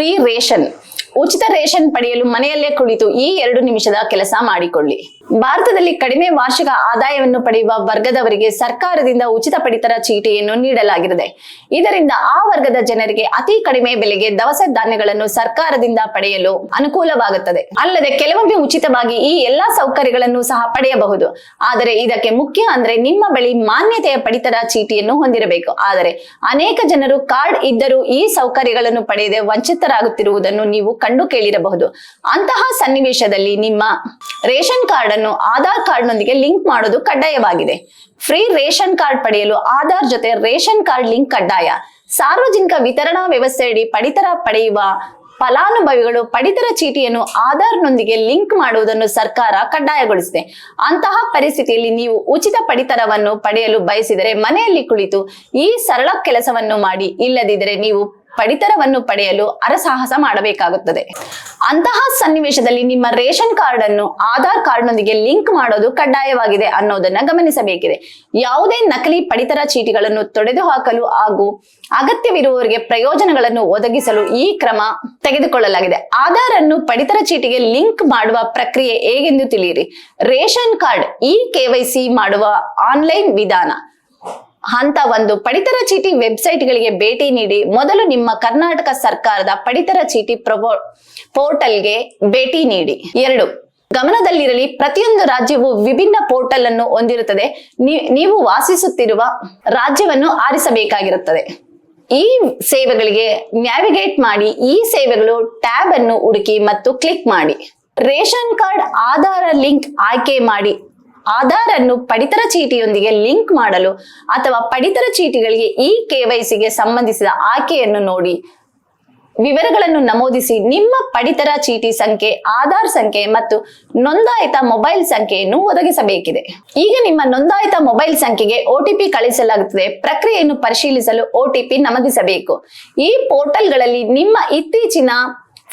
Free ration ಉಚಿತ ration ಪಡೆಯಲು ಮನೆಯಲ್ಲೇ ಕುಳಿತು ಈ ಎರಡು ನಿಮಿಷದ ಕೆಲಸ ಮಾಡಿಕೊಳ್ಳಿ. ಭಾರತದಲ್ಲಿ ಕಡಿಮೆ ವಾರ್ಷಿಕ ಆದಾಯವನ್ನು ಪಡೆಯುವ ವರ್ಗದವರಿಗೆ ಸರ್ಕಾರದಿಂದ ಉಚಿತ ಪಡಿತರ ಚೀಟಿಯನ್ನು ನೀಡಲಾಗಿದೆ ಇದರಿಂದ ಆ ವರ್ಗದ ಜನರಿಗೆ ಅತಿ ಕಡಿಮೆ ಬೆಲೆಗೆ ದವಸ ಧಾನ್ಯಗಳನ್ನು ಸರ್ಕಾರದಿಂದ ಪಡೆಯಲು ಅನುಕೂಲವಾಗುತ್ತದೆ. ಅಲ್ಲದೆ ಕೆಲವೊಮ್ಮೆ ಉಚಿತವಾಗಿ ಈ ಎಲ್ಲಾ ಸೌಕರ್ಯಗಳನ್ನು ಸಹ ಪಡೆಯಬಹುದು. ಆದರೆ ಇದಕ್ಕೆ ಮುಖ್ಯ ಅಂದ್ರೆ ನಿಮ್ಮ ಬಳಿ ಮಾನ್ಯತೆಯ ಪಡಿತರ ಚೀಟಿಯನ್ನು ಹೊಂದಿರಬೇಕು. ಆದರೆ ಅನೇಕ ಜನರು ಕಾರ್ಡ್ ಇದ್ದರೂ ಈ ಸೌಕರ್ಯಗಳನ್ನು ಪಡೆಯದೆ ವಂಚಿತರಾಗುತ್ತಿರುವುದನ್ನು ನೀವು ಕಂಡು ಕೇಳಿರಬಹುದು. ಅಂತಹ ಸನ್ನಿವೇಶದಲ್ಲಿ ನಿಮ್ಮ ರೇಷನ್ ಕಾರ್ಡ್ ಅನ್ನು ಆಧಾರ್ ಕಾರ್ಡ್ನೊಂದಿಗೆ ಲಿಂಕ್ ಮಾಡೋದು ಕಡ್ಡಾಯವಾಗಿದೆ. ಫ್ರೀ ರೇಷನ್ ಕಾರ್ಡ್ ಪಡೆಯಲು ಆಧಾರ್ ಜೊತೆ ರೇಷನ್ ಕಾರ್ಡ್ ಲಿಂಕ್ ಕಡ್ಡಾಯ. ಸಾರ್ವಜನಿಕ ವಿತರಣಾ ವ್ಯವಸ್ಥೆಯಡಿ ಪಡಿತರ ಪಡೆಯುವ ಫಲಾನುಭವಿಗಳು ಪಡಿತರ ಚೀಟಿಯನ್ನು ಆಧಾರ್ನೊಂದಿಗೆ ಲಿಂಕ್ ಮಾಡುವುದನ್ನು ಸರ್ಕಾರ ಕಡ್ಡಾಯಗೊಳಿಸಿದೆ. ಅಂತಹ ಪರಿಸ್ಥಿತಿಯಲ್ಲಿ ನೀವು ಉಚಿತ ಪಡಿತರವನ್ನು ಪಡೆಯಲು ಬಯಸಿದರೆ ಮನೆಯಲ್ಲಿ ಕುಳಿತು ಈ ಸರಳ ಕೆಲಸವನ್ನು ಮಾಡಿ. ಇಲ್ಲದಿದ್ದರೆ ನೀವು ಪಡಿತರವನ್ನು ಪಡೆಯಲು ಅರಸಾಹಸ ಮಾಡಬೇಕಾಗುತ್ತದೆ. ಅಂತಹ ಸನ್ನಿವೇಶದಲ್ಲಿ ನಿಮ್ಮ ರೇಷನ್ ಕಾರ್ಡ್ ಅನ್ನು ಆಧಾರ್ ಕಾರ್ಡ್ನೊಂದಿಗೆ ಲಿಂಕ್ ಮಾಡೋದು ಕಡ್ಡಾಯವಾಗಿದೆ ಅನ್ನೋದನ್ನ ಗಮನಿಸಬೇಕಿದೆ. ಯಾವುದೇ ನಕಲಿ ಪಡಿತರ ಚೀಟಿಗಳನ್ನು ತೊಡೆದು ಹಾಕಲು ಹಾಗೂ ಅಗತ್ಯವಿರುವವರಿಗೆ ಪ್ರಯೋಜನಗಳನ್ನು ಒದಗಿಸಲು ಈ ಕ್ರಮ ತೆಗೆದುಕೊಳ್ಳಲಾಗಿದೆ. ಆಧಾರ್ ಅನ್ನು ಪಡಿತರ ಚೀಟಿಗೆ ಲಿಂಕ್ ಮಾಡುವ ಪ್ರಕ್ರಿಯೆ ಹೇಗೆಂದು ತಿಳಿಯಿರಿ. ರೇಷನ್ ಕಾರ್ಡ್ ಇ ಕೆವೈಸಿ ಮಾಡುವ ಆನ್ಲೈನ್ ವಿಧಾನ. ಹಂತ ಒಂದು ಪಡಿತರ ಚೀಟಿ ವೆಬ್ಸೈಟ್ಗಳಿಗೆ ಭೇಟಿ ನೀಡಿ ಮೊದಲು ನಿಮ್ಮ ಕರ್ನಾಟಕ ಸರ್ಕಾರದ ಪಡಿತರ ಚೀಟಿ ಪ್ರಬೋ, ಪೋರ್ಟಲ್ಗೆ ಭೇಟಿ ನೀಡಿ. ಎರಡು, ಗಮನದಲ್ಲಿರಲಿ ಪ್ರತಿಯೊಂದು ರಾಜ್ಯವು ವಿಭಿನ್ನ ಪೋರ್ಟಲ್ ಅನ್ನು ಹೊಂದಿರುತ್ತದೆ ನೀವು ವಾಸಿಸುತ್ತಿರುವ ರಾಜ್ಯವನ್ನು ಆರಿಸಬೇಕಾಗಿರುತ್ತದೆ. ಈ ಸೇವೆಗಳಿಗೆ ನ್ಯಾವಿಗೇಟ್ ಮಾಡಿ ಈ ಸೇವೆಗಳು ಟ್ಯಾಬ್ ಅನ್ನು ಹುಡುಕಿ ಮತ್ತು ಕ್ಲಿಕ್ ಮಾಡಿ. ರೇಷನ್ ಕಾರ್ಡ್, ಆಧಾರ ಲಿಂಕ್ ಆಯ್ಕೆ ಮಾಡಿ. ಆಧಾರ್ ಅನ್ನು ಪಡಿತರ ಚೀಟಿಯೊಂದಿಗೆ ಲಿಂಕ್ ಮಾಡಲು ಅಥವಾ ಪಡಿತರ ಚೀಟಿಗಳಿಗೆ ಈ ಕೆವೈಸಿಗೆ ಸಂಬಂಧಿಸಿದ ಆಯ್ಕೆಯನ್ನು ನೋಡಿ. ವಿವರಗಳನ್ನು ನಮೂದಿಸಿ ನಿಮ್ಮ ಪಡಿತರ ಚೀಟಿ ಸಂಖ್ಯೆ, ಆಧಾರ್ ಸಂಖ್ಯೆ ಮತ್ತು ನೋಂದಾಯಿತ ಮೊಬೈಲ್ ಸಂಖ್ಯೆಯನ್ನು ಒದಗಿಸಬೇಕಿದೆ. ಈಗ ನಿಮ್ಮ ನೋಂದಾಯಿತ ಮೊಬೈಲ್ ಸಂಖ್ಯೆಗೆ ಒಟಿಪಿ ಕಳಿಸಲಾಗುತ್ತದೆ. ಪ್ರಕ್ರಿಯೆಯನ್ನು ಪರಿಶೀಲಿಸಲು ಒಟಿಪಿ ನಮೂದಿಸಬೇಕು. ಈ ಪೋರ್ಟಲ್ಗಳಲ್ಲಿ ನಿಮ್ಮ ಇತ್ತೀಚಿನ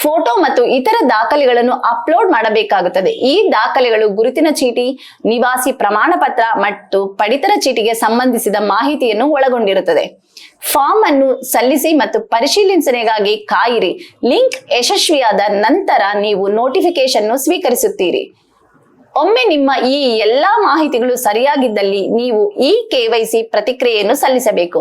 ಫೋಟೋ ಮತ್ತು ಇತರ ದಾಖಲೆಗಳನ್ನು ಅಪ್ಲೋಡ್ ಮಾಡಬೇಕಾಗುತ್ತದೆ. ಈ ದಾಖಲೆಗಳು ಗುರುತಿನ ಚೀಟಿ, ನಿವಾಸಿ ಪ್ರಮಾಣ ಪತ್ರ ಮತ್ತು ಪಡಿತರ ಚೀಟಿಗೆ ಸಂಬಂಧಿಸಿದ ಮಾಹಿತಿಯನ್ನು ಒಳಗೊಂಡಿರುತ್ತದೆ. ಫಾರ್ಮ್ ಅನ್ನು ಸಲ್ಲಿಸಿ ಮತ್ತು ಪರಿಶೀಲನೆಗಾಗಿ ಕಾಯಿರಿ. ಲಿಂಕ್ ಯಶಸ್ವಿಯಾದ ನಂತರ ನೀವು ನೋಟಿಫಿಕೇಶನ್ ಸ್ವೀಕರಿಸುತ್ತೀರಿ. ಒಮ್ಮೆ ನಿಮ್ಮ ಈ ಎಲ್ಲಾ ಮಾಹಿತಿಗಳು ಸರಿಯಾಗಿದ್ದಲ್ಲಿ ನೀವು ಈ ಕೆವೈಸಿ ಪ್ರತಿಕ್ರಿಯೆಯನ್ನು ಸಲ್ಲಿಸಬೇಕು.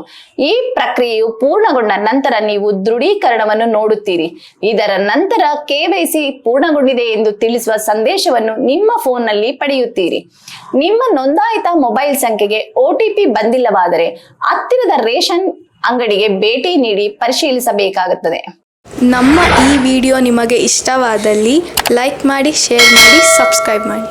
ಈ ಪ್ರಕ್ರಿಯೆಯು ಪೂರ್ಣಗೊಂಡ ನಂತರ ನೀವು ದೃಢೀಕರಣವನ್ನು ನೋಡುತ್ತೀರಿ. ಇದರ ನಂತರ ಕೆವೈಸಿ ಪೂರ್ಣಗೊಂಡಿದೆ ಎಂದು ತಿಳಿಸುವ ಸಂದೇಶವನ್ನು ನಿಮ್ಮ ಫೋನ್ನಲ್ಲಿ ಪಡೆಯುತ್ತೀರಿ. ನಿಮ್ಮ ನೋಂದಾಯಿತ ಮೊಬೈಲ್ ಸಂಖ್ಯೆಗೆ ಒಟಿಪಿ ಬಂದಿಲ್ಲವಾದರೆ ಹತ್ತಿರದ ರೇಷನ್ ಅಂಗಡಿಗೆ ಭೇಟಿ ನೀಡಿ ಪರಿಶೀಲಿಸಬೇಕಾಗುತ್ತದೆ. ನಮ್ಮ ಈ ವಿಡಿಯೋ ನಿಮಗೆ ಇಷ್ಟವಾದಲ್ಲಿ ಲೈಕ್ ಮಾಡಿ, ಶೇರ್ ಮಾಡಿ, ಸಬ್ಸ್ಕ್ರೈಬ್ ಮಾಡಿ.